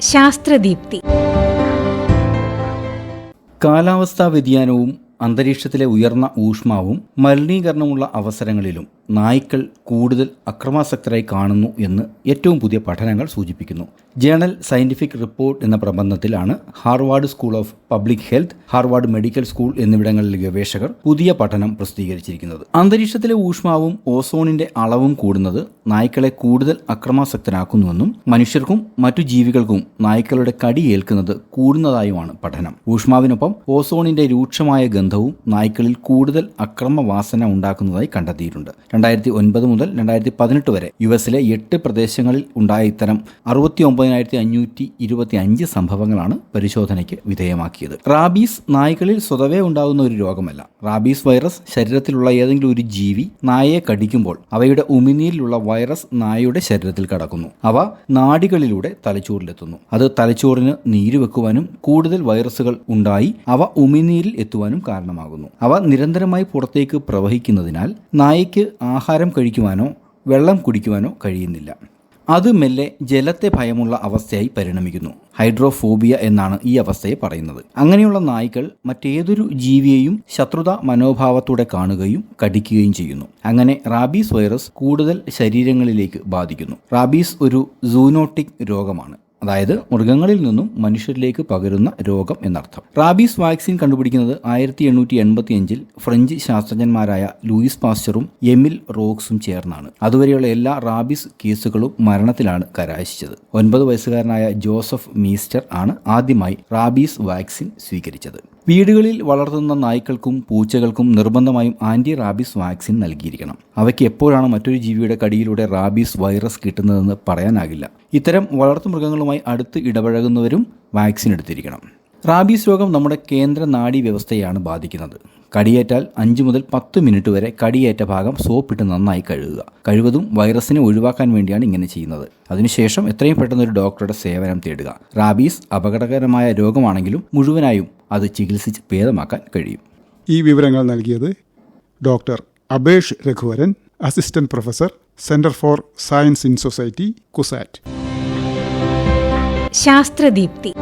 ശാസ്ത്രദീപ്തി. കാലാവസ്ഥാ വ്യതിയാനവും അന്തരീക്ഷത്തിലെ ഉയർന്ന ഊഷ്മാവും മലിനീകരണമുള്ള അവസരങ്ങളിലും നായ്ക്കൾ കൂടുതൽ അക്രമാസക്തരായി കാണുന്നു എന്ന് ഏറ്റവും പുതിയ പഠനങ്ങൾ സൂചിപ്പിക്കുന്നു. ജേണൽ സയന്റിഫിക് റിപ്പോർട്ട് എന്ന പ്രബന്ധത്തിലാണ് Harvard school of public health Harvard medical school എന്നിവിടങ്ങളിലെ ഗവേഷകർ പുതിയ പഠനം പ്രസിദ്ധീകരിച്ചിരിക്കുന്നത്. അന്തരീക്ഷത്തിലെ ഊഷ്മാവും ഓസോണിന്റെ അളവും കൂടുന്നത് നായ്ക്കളെ കൂടുതൽ അക്രമാസക്തരാക്കുന്നുവെന്നും മനുഷ്യർക്കും മറ്റു ജീവികൾക്കും നായ്ക്കളുടെ കടി ഏൽക്കുന്നത് കൂടുന്നതായുമാണ് പഠനം. ഊഷ്മാവിനൊപ്പം ഓസോണിന്റെ രൂക്ഷമായ ഗന്ധവും നായ്ക്കളിൽ കൂടുതൽ അക്രമവാസന ഉണ്ടാക്കുന്നതായി കണ്ടെത്തിയിട്ടുണ്ട്. രണ്ടായിരത്തി ഒൻപത് മുതൽ രണ്ടായിരത്തി പതിനെട്ട് വരെ യു എസിലെ എട്ട് പ്രദേശങ്ങളിൽ ഉണ്ടായ ഇത്തരം അറുപത്തി ഒമ്പതിനായിരത്തി അഞ്ഞൂറ്റി ഇരുപത്തി അഞ്ച് സംഭവങ്ങളാണ് പരിശോധനയ്ക്ക് വിധേയമാക്കിയത്. റാബീസ് നായ്ക്കളിൽ സ്വതവേ ഉണ്ടാകുന്ന ഒരു രോഗമല്ല. റാബീസ് വൈറസ് ശരീരത്തിലുള്ള ഏതെങ്കിലും ഒരു ജീവി നായയെ കടിക്കുമ്പോൾ അവയുടെ ഉമിനീരിലുള്ള വൈറസ് നായയുടെ ശരീരത്തിൽ കടക്കുന്നു. അവ നാടികളിലൂടെ തലച്ചോറിലെത്തുന്നു. അത് തലച്ചോറിന് നീര് വെക്കുവാനും കൂടുതൽ വൈറസുകൾ ഉണ്ടായി അവ ഉമിനീരിൽ എത്തുവാനും കാരണമാകുന്നു. അവ നിരന്തരമായി പുറത്തേക്ക് പ്രവഹിക്കുന്നതിനാൽ നായയ്ക്ക് ആഹാരം കഴിക്കുവാനോ വെള്ളം കുടിക്കുവാനോ കഴിയുന്നില്ല. അത് മെല്ലെ ജലത്തെ ഭയമുള്ള അവസ്ഥയായി പരിണമിക്കുന്നു. ഹൈഡ്രോഫോബിയ എന്നാണ് ഈ അവസ്ഥയെ പറയുന്നത്. അങ്ങനെയുള്ള നായ്ക്കൾ മറ്റേതൊരു ജീവിയെയും ശത്രുത മനോഭാവത്തോടെ കാണുകയും കടിക്കുകയും ചെയ്യുന്നു. അങ്ങനെ റാബീസ് വൈറസ് കൂടുതൽ ശരീരങ്ങളിലേക്ക് ബാധിക്കുന്നു. റാബീസ് ഒരു സൂനോട്ടിക് രോഗമാണ്. അതായത് മൃഗങ്ങളിൽ നിന്നും മനുഷ്യരിലേക്ക് പകരുന്ന രോഗം എന്നർത്ഥം. റാബീസ് വാക്സിൻ കണ്ടുപിടിക്കുന്നത് ആയിരത്തി എണ്ണൂറ്റി എൺപത്തി അഞ്ചിൽ ഫ്രഞ്ച് ശാസ്ത്രജ്ഞന്മാരായ ലൂയിസ് പാസ്റ്ററും എമിൽ റോക്സും ചേർന്നാണ്. അതുവരെയുള്ള എല്ലാ റാബീസ് കേസുകളും മരണത്തിലാണ് കലാശിച്ചത് ഒൻപത് വയസ്സുകാരനായ ജോസഫ് മീസ്റ്റർ ആണ് ആദ്യമായി റാബീസ് വാക്സിൻ സ്വീകരിച്ചത്. വീടുകളിൽ വളർത്തുന്ന നായ്ക്കൾക്കും പൂച്ചകൾക്കും നിർബന്ധമായും ആന്റി റാബീസ് വാക്സിൻ നൽകിയിരിക്കണം. അവയ്ക്ക് എപ്പോഴാണ് മറ്റൊരു ജീവിയുടെ കടിയിലൂടെ റാബീസ് വൈറസ് കിട്ടുന്നതെന്ന് പറയാനാകില്ല. ഇത്തരം വളർത്തുമൃഗങ്ങളുമായി അടുത്ത് ഇടപഴകുന്നവരും വാക്സിൻ എടുത്തിരിക്കണം. റാബീസ് രോഗം നമ്മുടെ കേന്ദ്ര നാഡീ വ്യവസ്ഥയാണ് ബാധിക്കുന്നത്. കടിയേറ്റാൽ അഞ്ച് മുതൽ പത്ത് മിനിറ്റ് വരെ കടിയേറ്റ ഭാഗം സോപ്പിട്ട് നന്നായി കഴുകുക. കഴിവതും വൈറസിനെ ഒഴിവാക്കാൻ വേണ്ടിയാണ് ഇങ്ങനെ ചെയ്യുന്നത്. അതിനുശേഷം എത്രയും പെട്ടെന്ന് ഒരു ഡോക്ടറുടെ സേവനം തേടുക. റാബീസ് അപകടകരമായ രോഗമാണെങ്കിലും മുഴുവനായും അത് ചികിത്സിച്ച് ഭേദമാക്കാൻ കഴിയും. ഈ വിവരങ്ങൾ നൽകിയത് doctor Abesh Raghuvaran assistant professor centre for science in society CUSAT. Sasthradeepthi.